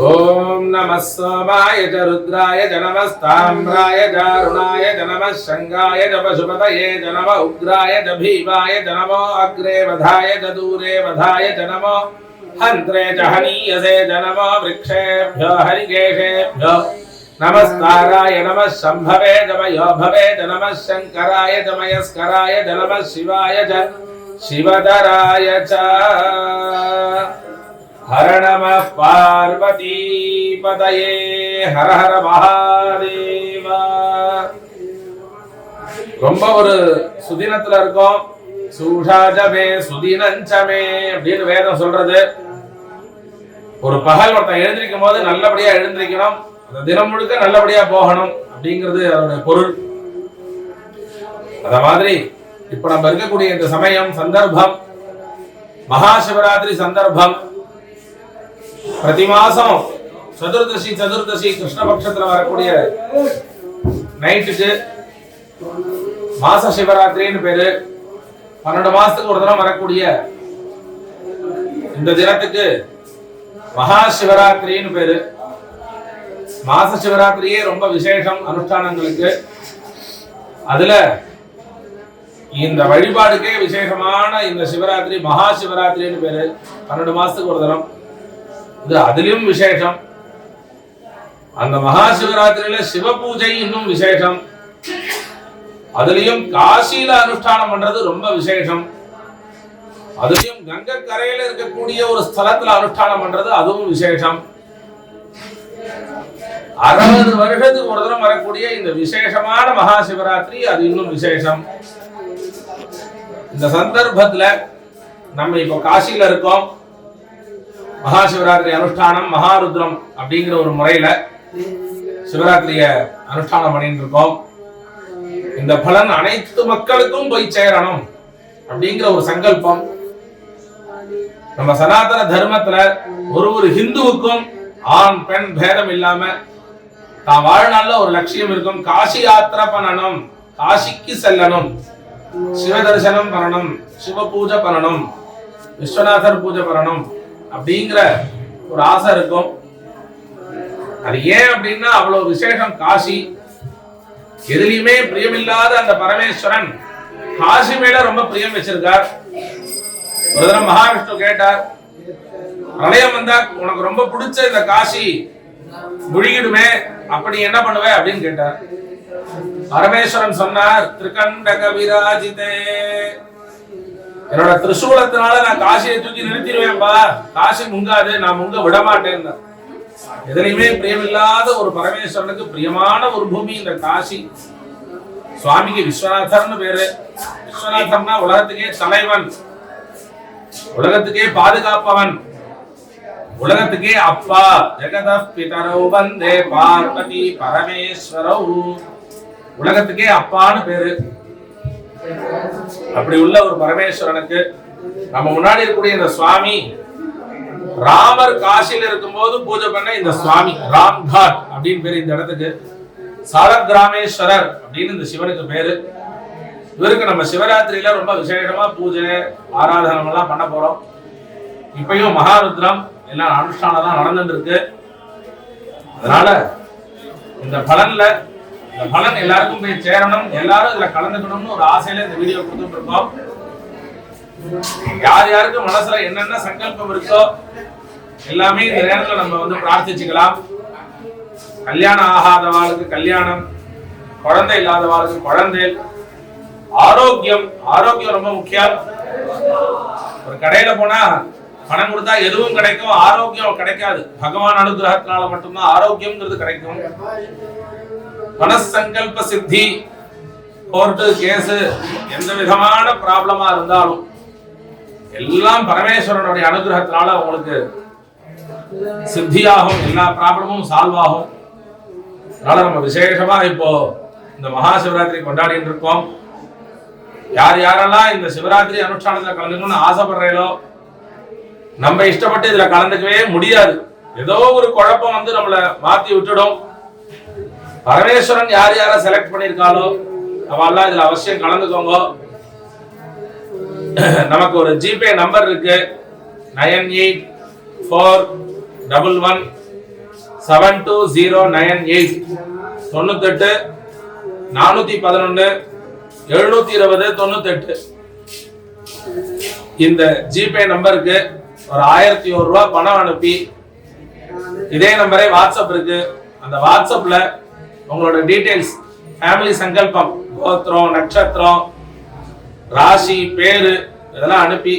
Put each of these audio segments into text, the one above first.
ॐ नमः सोमाय च रुद्राय च नमस्ताम्राय च अरुणाय च नमः शङ्गाय च पशुपतये च उग्राय च भीमाय च नमो अग्रे वधाय च दूरे वधाय च नमो हन्त्रे च हनीयसे च नमो वृक्षेभ्यो हरिकेशेभ्यो नमस्काराय नमः शम्भवे च मयो भवे च नमः शङ्कराय च मयस्कराय च नमः शिवाय च शिवधराय च ஹர நம பார்வதி பதயே ஹர ஹர மகாதேவா ரொம்ப ஒரு சுதினத்துல இருக்கும். சூஷாஜமே சுதினஞ்சமே அப்படின்னு வேதம் சொல்றது. ஒரு பகல் ஒருத்தன் எழுந்திருக்கும் போது நல்லபடியா எழுந்திருக்கணும். அந்த தினம் முழுக்க நல்லபடியா போகணும் அப்படிங்கிறது அதனுடைய பொருள். அத மாதிரி இப்ப நம்ம இருக்கக்கூடிய இந்த சமயம் சந்தர்ப்பம் மகாசிவராத்திரி சந்தர்ப்பம் பிரதி மாசம் சதுர்தசி சதுர்தசி கிருஷ்ணபக்ஷத்துல வரக்கூடிய நைட்டுக்கு மாச சிவராத்திரின்னு பேரு. பன்னெண்டு மாசத்துக்கு ஒரு தினம் வரக்கூடிய இந்த தினத்துக்கு மகா சிவராத்திரின்னு பேரு. மாச சிவராத்திரியே ரொம்ப விசேஷம் அனுஷ்டானங்களுக்கு. அதுல இந்த வழிபாடுக்கே விசேஷமான இந்த சிவராத்திரி மகா சிவராத்திரின்னு பேரு. பன்னெண்டு மாசத்துக்கு ஒரு தரம் இது அதிலும் விசேஷம். அந்த மகா சிவராத்திரியில சிவ பூஜை இன்னும் விசேஷம். அதுலயும் காசியில அனுஷ்டானம் பண்றது ரொம்ப விசேஷம். அதுலயும் கங்கை கரையில இருக்கக்கூடிய ஒரு ஸ்தலத்துல அனுஷ்டானம் பண்றது அதுவும் விசேஷம். அறுபது வருஷத்துக்கு ஒரு தரம் வரக்கூடிய இந்த விசேஷமான மகா சிவராத்திரி அது இன்னும் விசேஷம். இந்த சந்தர்ப்பத்துல நம்ம இப்போ காசியில இருக்கோம். மகா சிவராத்திரி அனுஷ்டானம் மகாருத்ரம் அப்படிங்கிற ஒரு முறையில சிவராத்திரிய அனுஷ்டானம் பண்ணிட்டு இருக்கோம். இந்த பலன் அனைத்து மக்களுக்கும் போய் சேரணும் அப்படிங்கிற ஒரு சங்கல்பம். நம்ம சனாதன தர்மத்துல ஒரு ஒரு ஹிந்துவுக்கும் ஆண் பெண் பேதம் இல்லாம தான் வாழ்நாள்ல ஒரு லட்சியம் இருக்கும். காசி யாத்திரை பண்ணணும் காசிக்கு செல்லணும். சிவ தரிசனம் பண்ணணும் சிவ பூஜை பண்ணணும் விஸ்வநாதர் பூஜை பண்ணணும். அப்படிங்கிற ஒரு ஆசை இருக்கும். அது ஏன் அப்படின்னா அவ்வளவு விசேஷம் காசி. எதுலையுமே பிரியமில்லாத அந்த பரமேஸ்வரன் காசி மேல ரொம்ப பிரியம் வச்சிருக்கார். ஒரு தடவை மகாவிஷ்ணு கேட்டார் பிரளயம் வந்தா உனக்கு ரொம்ப பிடிச்ச இந்த காசி முழுகிடுமே அப்படி என்ன பண்ணுவ? அப்படின்னு கேட்டார். பரமேஸ்வரன் சொன்னார் திருக்கண்ட கவிராஜிதே என்னோட திருசூலத்தினால நான் காசியை தூக்கி நிறுத்திடுவேன்பா காசி முங்காது நான் முங்க விட மாட்டேன் எதனையுமே பிரியமில்லாத ஒரு பரமேஸ்வரனுக்கு பிரியமான ஒரு பூமி இந்த காசி. சுவாமிக்கு விஸ்வநாதர்னு பேரு. விஸ்வநாதர்னா உலகத்துக்கே தலைவன். உலகத்துக்கே பாதுகாப்பவன். உலகத்துக்கே அப்பா. ஜெகத பிதரவு வந்தே பார்வதி பரமேஸ்வரவு உலகத்துக்கே அப்பான்னு பேரு. அப்படி உள்ள ஒரு பரமேஸ்வரனுக்கு நம்ம முன்னாடி இருக்கக்கூடிய இந்த சுவாமி ராமர் காசியில இருக்கும்போது பூஜை பண்ண இந்த சுவாமி ராம்காட் அப்படின்னு பேர் இந்த இடத்துக்கு. சாலக்கிராமேஸ்வரர் அப்படின்னு இந்த சிவனுக்கு பேரு. இவருக்கு நம்ம சிவராத்திரியில ரொம்ப விசேஷமா பூஜை ஆராதனம் எல்லாம் பண்ண போறோம். இப்பயும் மகாருத்ரம் எல்லாம் அனுஷ்டானம் தான் நடந்துட்டு இருக்கு. அதனால இந்த பலன்ல இந்த பலன் எல்லாருக்கும் போய் சேரணும். எல்லாரும் இதுல கலந்துக்கணும்னு ஒரு ஆசையில இந்த வீடியோ கொடுத்துட்டு இருக்கோம். யார் யாருக்கு மனசுல என்னென்ன சங்கல்பம் இருக்கோ எல்லாமே இந்த நேரத்துல நம்ம வந்து பிரார்த்திச்சுக்கலாம். கல்யாணம் ஆகாதவாளுக்கு கல்யாணம் குழந்தை இல்லாதவாளுக்கு குழந்தை ஆரோக்கியம் ஆரோக்கியம் ரொம்ப முக்கியம். ஒரு கடையில போனா பணம் கொடுத்தா எதுவும் கிடைக்கும் ஆரோக்கியம் கிடைக்காது. பகவான் அனுகிரகத்தினால மட்டும்தான் ஆரோக்கியம்ங்கிறது கிடைக்கும். மனசங்கல்ப சித்தி. கோர்ட்டு கேஸு எந்த விதமான ப்ராப்ளமா இருந்தாலும் எல்லாம் பரமேஸ்வரனுடைய அனுகிரகத்தினால உங்களுக்கு சித்தியாகும் எல்லா ப்ராப்ளமும் சால்வ் ஆகும். அதனால நம்ம விசேஷமா இப்போ இந்த மகா சிவராத்திரி கொண்டாடிட்டு இருக்கோம். யார் யாரெல்லாம் இந்த சிவராத்திரி அனுஷ்டானத்தில் கலந்துக்கணும்னு ஆசைப்படுறீங்களோ நம்ம இஷ்டப்பட்டு இதுல கலந்துக்கவே முடியாது. ஏதோ ஒரு குழப்பம் வந்து நம்மளை மாத்தி விட்டுடும். பரமேஸ்வரன் யார் யார செலக்ட் பண்ணிருக்காளோ அவெல்லாம் இதுல அவசியம் கலந்துக்கோங்க. நமக்கு ஒரு ஜிபே நம்பர் இருக்கு. Nine eight four double one seven two zero nine eight. தொண்ணூத்தெட்டு நானூத்தி பதினொன்னு எழுநூத்தி இருபது தொண்ணூத்தெட்டு. இந்த ஜிபே நம்பருக்கு ஒரு ஆயிரத்தி ஒரு ரூபா பணம் அனுப்பி இதே நம்பரே வாட்ஸ்அப் இருக்கு. அந்த வாட்ஸ்அப்ல உங்களோட டீட்டெயில்ஸ் ஃபேமிலி சங்கல்பம் கோத்திரம் நட்சத்திரம் ராசி பேரு இதெல்லாம் அனுப்பி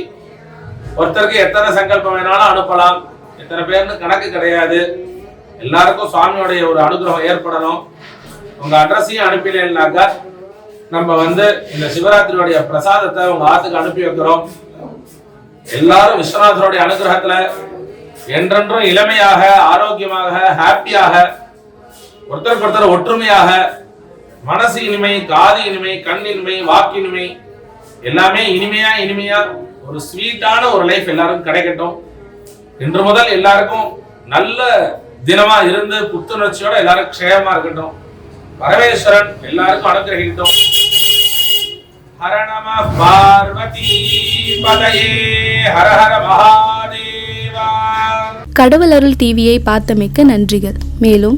ஒருத்தருக்கு எத்தனை சங்கல்பம் வேணாலும் அனுப்பலாம். எத்தனை பேர்னு கணக்கு கிடையாது. எல்லாருக்கும் சுவாமியோடைய ஒரு அனுகிரகம் ஏற்படணும். உங்க அட்ரஸையும் அனுப்பினேன்னாக்கா நம்ம வந்து இந்த சிவராத்திரியோடைய பிரசாதத்தை உங்க ஆத்துக்கு அனுப்பி வைக்கிறோம். எல்லாரும் விஸ்வநாதருடைய அனுகிரகத்துல என்றென்றும் இளமையாக ஆரோக்கியமாக ஹாப்பியாக ஒருத்தருக்கு ஒருத்தர் ஒற்றுமையாக மனசு இனிமை காது இனிமை கண் இனிமை வாக்கு இனிமை எல்லாமே இனிமையா இனிமையா ஒரு ஸ்வீட்டான ஒரு லைஃப் எல்லாரும் கிடைக்கட்டும். இன்று முதல் எல்லாருக்கும் நல்ல தினமா இருந்து புத்துணர்ச்சியோட எல்லாரும் க்ஷேமா இருக்கட்டும். பரமேஸ்வரன் எல்லாருக்கும் அனுகிரகிக்கட்டும் ஹர நம பார்வதி பதயே ஹர ஹர மகாதேவா. கடவுள் அருள் டிவியை பார்த்தமைக்க நன்றிகள். மேலும்